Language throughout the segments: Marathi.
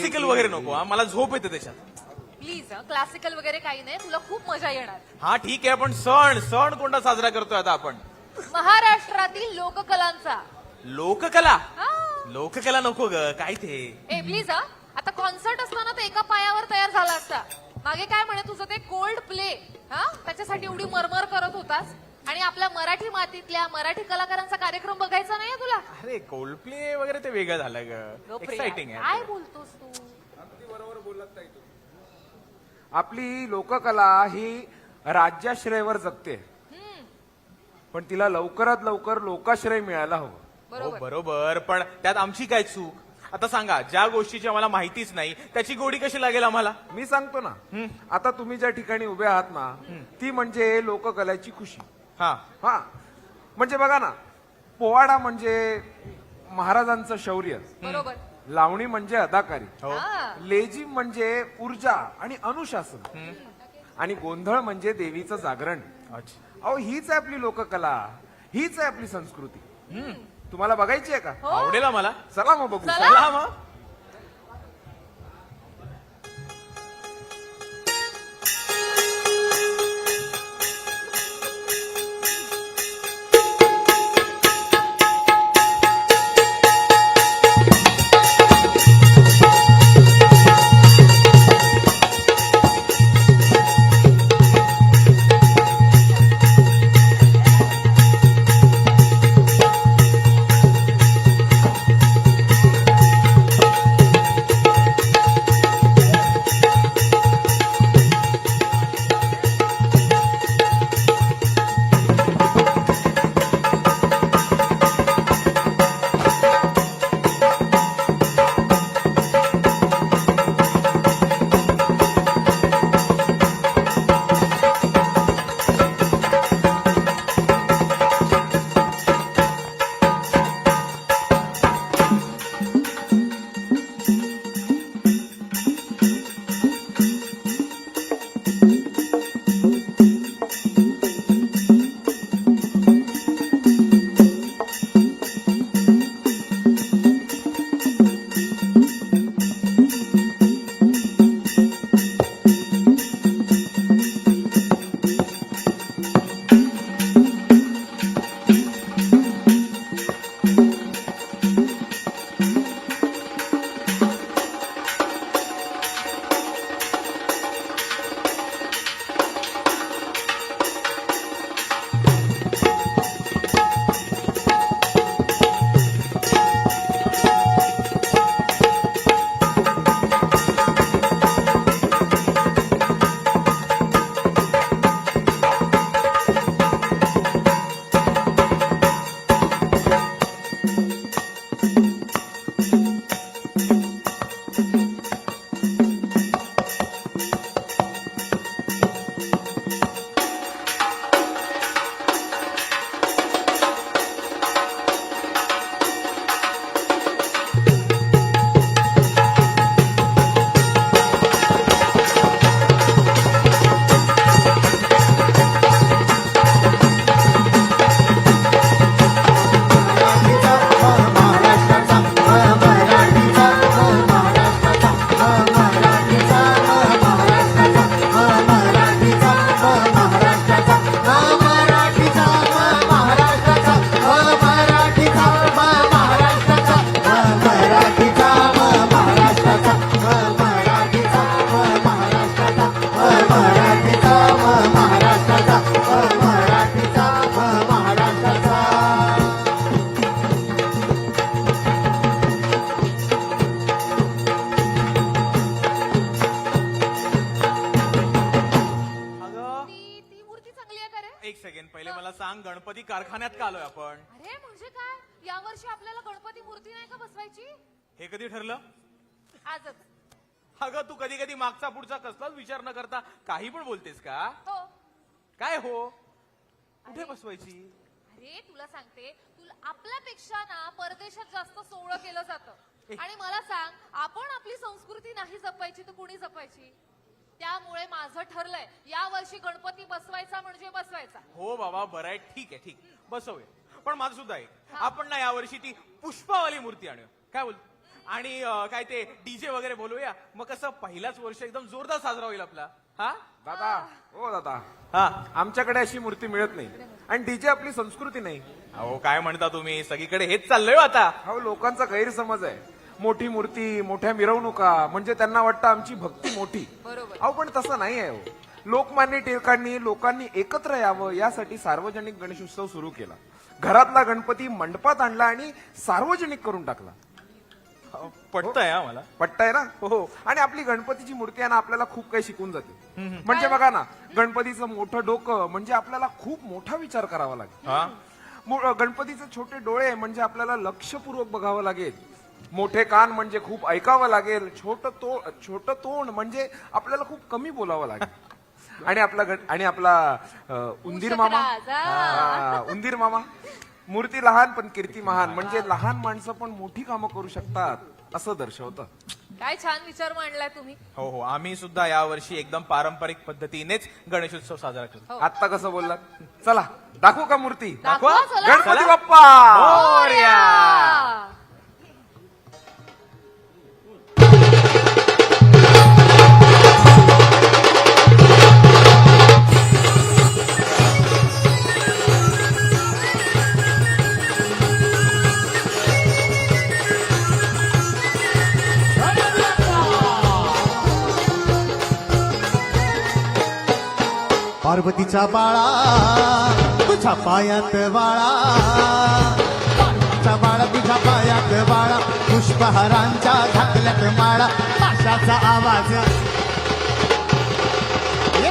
क्लासिकल वगैरे नको हा. मला झोप येते त्याच्यात. प्लीज क्लासिकल वगैरे काही नाही. तुला खूप मजा येणार. हा ठीक आहे पण सण सण कोणता साजरा करतोय आता आपण? महाराष्ट्रातील लोककलांचा. लोककला? हा. लोककला नको ग काय ते? ए प्लीज आता कॉन्सर्ट असताना तर एका पायावर तयार झाला असता. मागे काय म्हणे तुझं ते कोल्ड प्ले हा? त्याच्यासाठी एवढी मरमर करत होतास. आणि आपल्या मराठी मातीतल्या मराठी कलाकारांचा कार्यक्रम बघायचा नाही तुला? अरे कोल्ड प्ले वगैरे ते वेगळं झालं ग. एक्साइटिंग. आहे. काय बोलतोस तू? आपली लोककला ही राज्याश्रयवर जगते. पण तिला लवकरात लवकर लोकाश्रय मिळायला हवं. हो, बरोबर. बरोबर पण त्यात आमची काय चूक? आता सांगा ज्या गोष्टीची आम्हाला माहितीच नाही त्याची गोडी कशी लागेल आम्हाला? मी सांगतो ना. आता तुम्ही ज्या ठिकाणी उभे आहात ना ती म्हणजे लोककलेची खुशी. हा. हा. म्हणजे बघा ना पोवाडा म्हणजे महाराजांचं शौर्य. बरोबर. लावणी म्हणजे अदाकारी. हो. लेझिम म्हणजे ऊर्जा आणि अनुशासन. आणि गोंधळ म्हणजे देवीचं जागरण. अच्छा. अहो हीच आहे आपली लोककला. हीच आहे आपली संस्कृती. तुम्हाला बघायची आहे का? हो. आवडेल मला चला मग बघू. चला. चला मग. हे कधी ठरलं? आजच. अगं तू कधी कधी मागचा पुढचा कसलाच विचार न करता काही पण बोलतेस का? हो. काय हो? कुठे बसवायची? अरे तुला सांगते तुला आपल्यापेक्षा ना परदेशात जास्त सोहळं केलं जातं. आणि मला सांग आपण आपली संस्कृती नाही जपायची तर कुणी जपायची? त्यामुळे माझं ठरलंय या वर्षी गणपती बसवायचा म्हणजे बसवायचा. हो बाबा बरं आहे. ठीक आहे ठीक. बसवूया. पण माझं सुद्धा आहे. आपण ना यावर्षी ती पुष्पावाली मूर्ती आणूया. काय बोल आणि काय ते डीजे वगैरे बोलूया. मग कसं पहिलाच वर्ष एकदम जोरदार साजरा होईल आपला. हा? दादा हो दादा. हा. आमच्याकडे अशी मूर्ती मिळत नाही. आणि डीजे आपली संस्कृती नाही. अहो काय म्हणता तुम्ही? सगळीकडे हेच चाललंय हो आता. हा लोकांचा गैरसमज आहे. मोठी मूर्ती मोठ्या मिरवणुका म्हणजे त्यांना वाटतं आमची भक्ती मोठी. बरोबर. अहो पण तसं नाही आहे हो. लोकमान्य टिळकांनी लोकांनी एकत्र यावं यासाठी सार्वजनिक गणेशोत्सव सुरू केला. घरातला गणपती मंडपात आणला आणि सार्वजनिक करून टाकला. पटतंय हा मला. पट्टाय ना? हो आणि आपली गणपतीची मूर्ती आहे ना आपल्याला खूप काही शिकून जाते. म्हणजे बघा ना गणपतीचं मोठं डोकं म्हणजे आपल्याला खूप मोठा विचार करावा लागेल. हा? मो- गणपतीचे छोटे डोळे म्हणजे आपल्याला लक्षपूर्वक बघावं लागेल. मोठे कान म्हणजे खूप ऐकावं लागेल. छोट तो छोट तोंड म्हणजे आपल्याला खूप कमी बोलावं लागेल. आणि आपला गण- आणि आपला अ, उंदीर मामा. हा. हा, उंदीर मामा. मूर्ती लहान पण कीर्ती महान. म्हणजे लहान माणसं पण मोठी कामं करू शकतात असं दर्शवतं. काय छान विचार मांडलाय तुम्ही. हो हो. आम्ही सुद्धा यावर्षी एकदम पारंपरिक पद्धतीनेच गणेशोत्सव साजरा करतो. आता कसं बोललात? चला दाखवू का मूर्ती? दाखवा, चला. गणपती. बाप्पा! मोरया. पार्वतीचा बाळा तुझ्या पायात बाळा पार्वतीचा बाळा तुझ्या पायात बाळा पुष्पहारांच्या घातल्यात माळा. ताशाचा आवाज.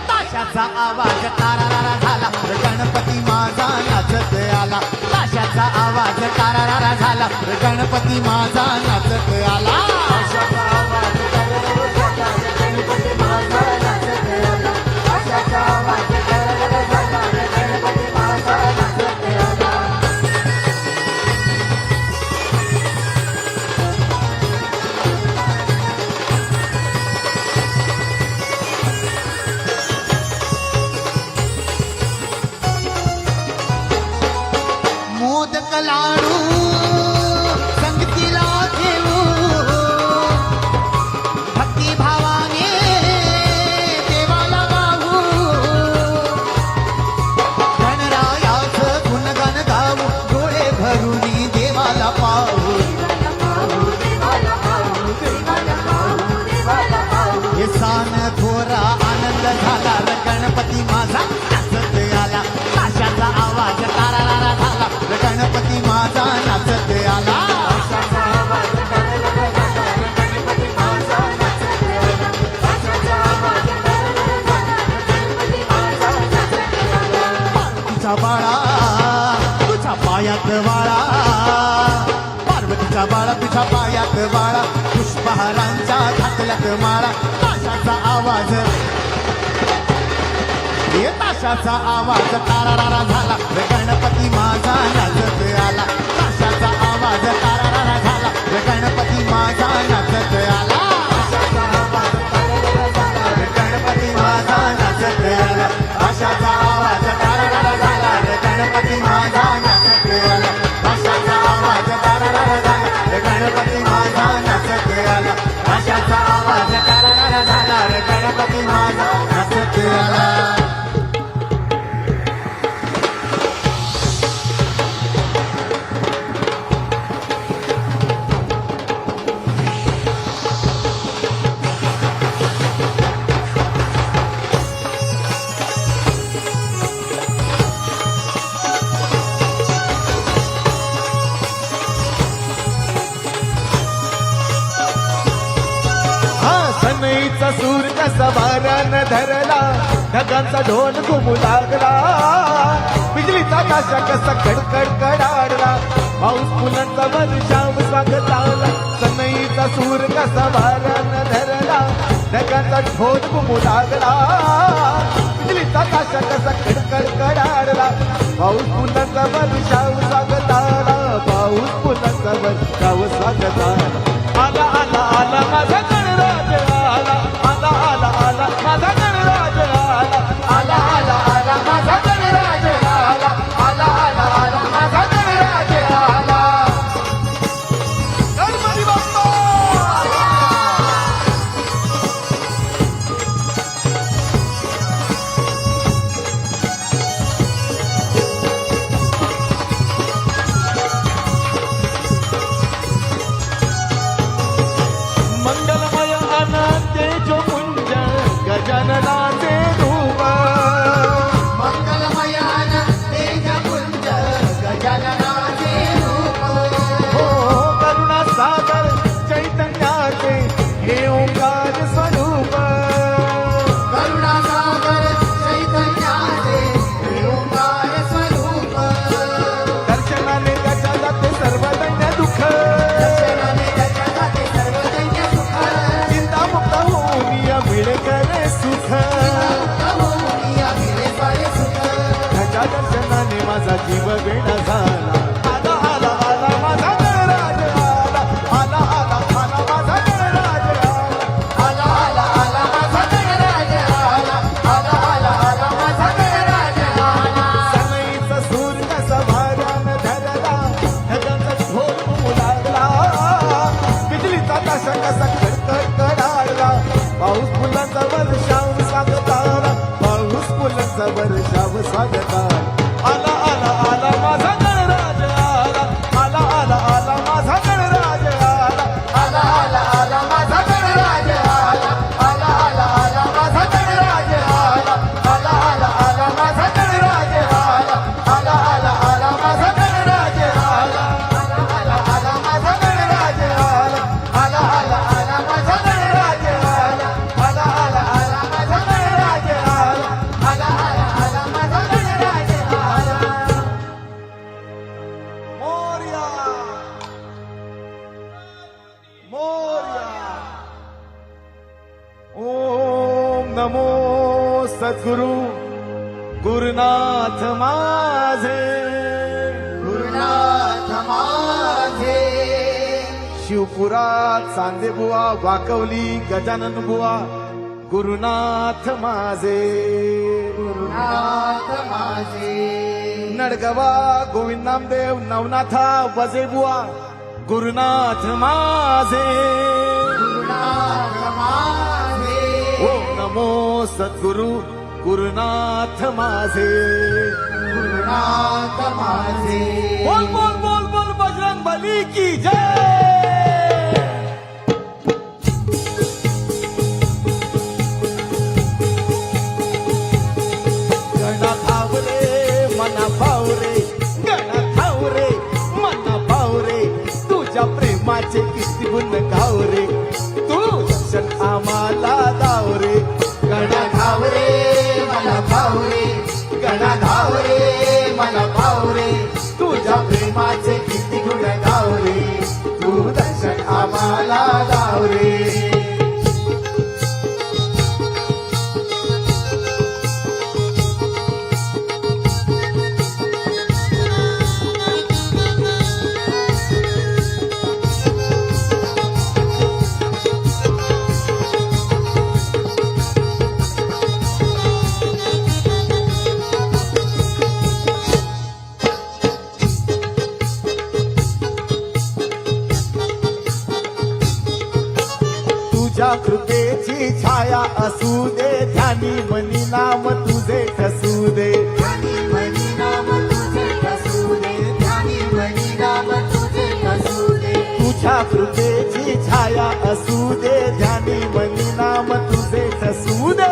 ताशाचा आवाज. तारारारा झाला. गणपती माझा नाचत आला. ताशाचा आवाज. तारारारा झाला. गणपती माझा नाचत आला. ये आवाज तारारारा झाला. गणपती माझा याच ढगांचा ढोल घुमू लागला. बिजलीचा काशा कसा कडकड कडाडला. पाऊस फुलांचा मन श्याम स्वागत लावला सनईचा सूर कसा वाऱ्यानं धरला. ढगांचा ढोल घुमू लागला. बिजलीचा काशा कसा कडकड कडाडला. पाऊस फुलांचा मन श्याम स्वागत आला पाऊस फुलांचा मन श्याम स्वागत आला आला आला आला माझा वर्षाव साधता। नमो सद्गुरु गुरुनाथ माझे। गुरुनाथ माझे। शिवपुरात चांदे बुवा वाकवली गजानन बुवा गुरुनाथ माझे। गुरुनाथ माझे। नडगवा गोविंद नामदेव नवनाथा वजे बुवा गुरुनाथ माझे। नमो सद्गुरु गुरुनाथ माझे. गुरुनाथ माझे. बोल बोल बोल बोल बजरंग बली की जय. किती गुण गाव तू दर्शन दावरे गणा धावरे मला भावरे गणा धावरे मला भावरे तुझ्या प्रेमाचे किती गुण गावरे तू दर्शन आम्हाला गावरे असू दे ध्यानी मनी नाम तुझे ठसू दे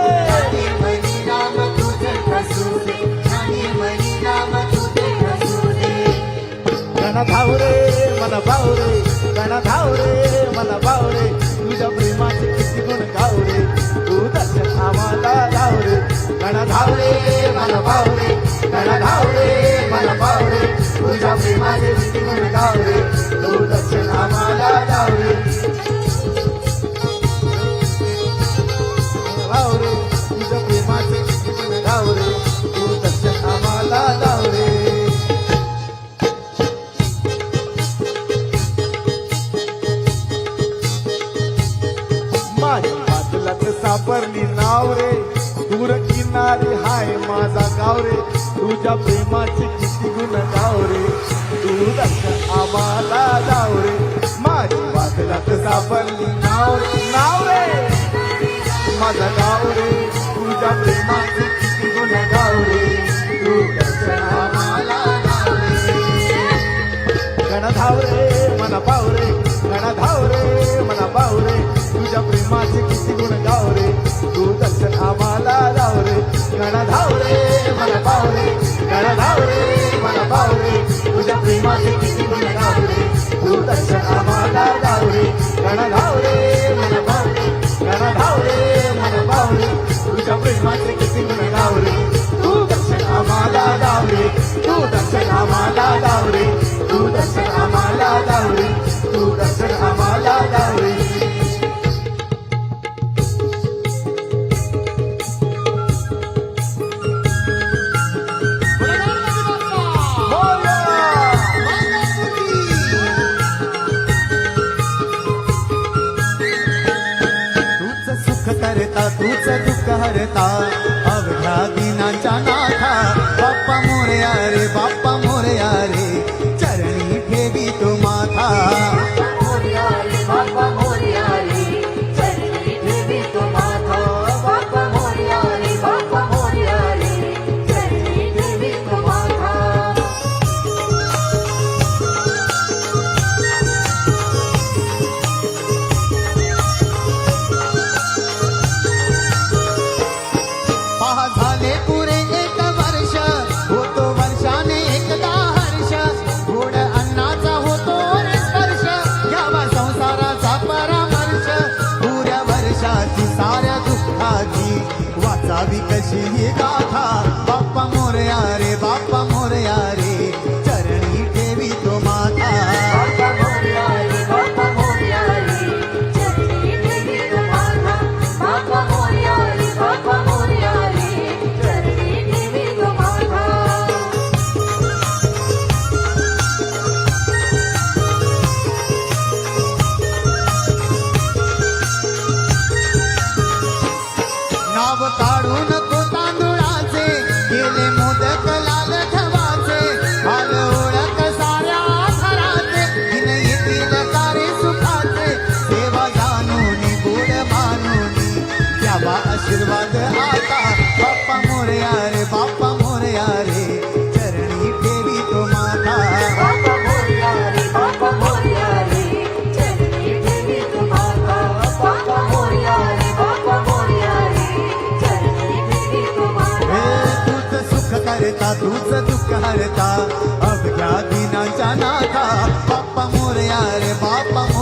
गण धाव रे मन भाव रे गण धाव रे मन भाव रे तुझ्या प्रेमाचे किती गुण गाव रे तू दर्शन आम्हाला धाव रे गण धाव रे मन भाव रे गण धाव रे मन भाव तुझ्या प्रेमाचे किती गुण गाव तू दर्शन आम्हाला धाव तुझ्या प्रेमाचे किती गुण गाव रे. तू दर्शन आम्हाला जाव रे. माझी बाजूलाच सापडली नाव रे. नाव रे. माझा गाव रे. तुझ्या प्रेमाचे किती गुण गाव रे. तू दर्शन आम्हाला गण धावरे मन पावरे गण धावरे पावरे तुझ्या प्रेमाचे किती गुण गाव रे. तू दर्शन आम्हाला तू दक्षिणा माला दावरे तू दक्षिणा माला दावरे करता तूच दुःख हरता अवघ्या दिनाच्या नाथा बाप्पा मोरे अरे बाप्पा. 肆意干。ಕಾಡುನ ಕೂತ तूच दुःख हरता अवघ्या दिनाच्या नाथा. बाप्पा मोरया रे बाप्पा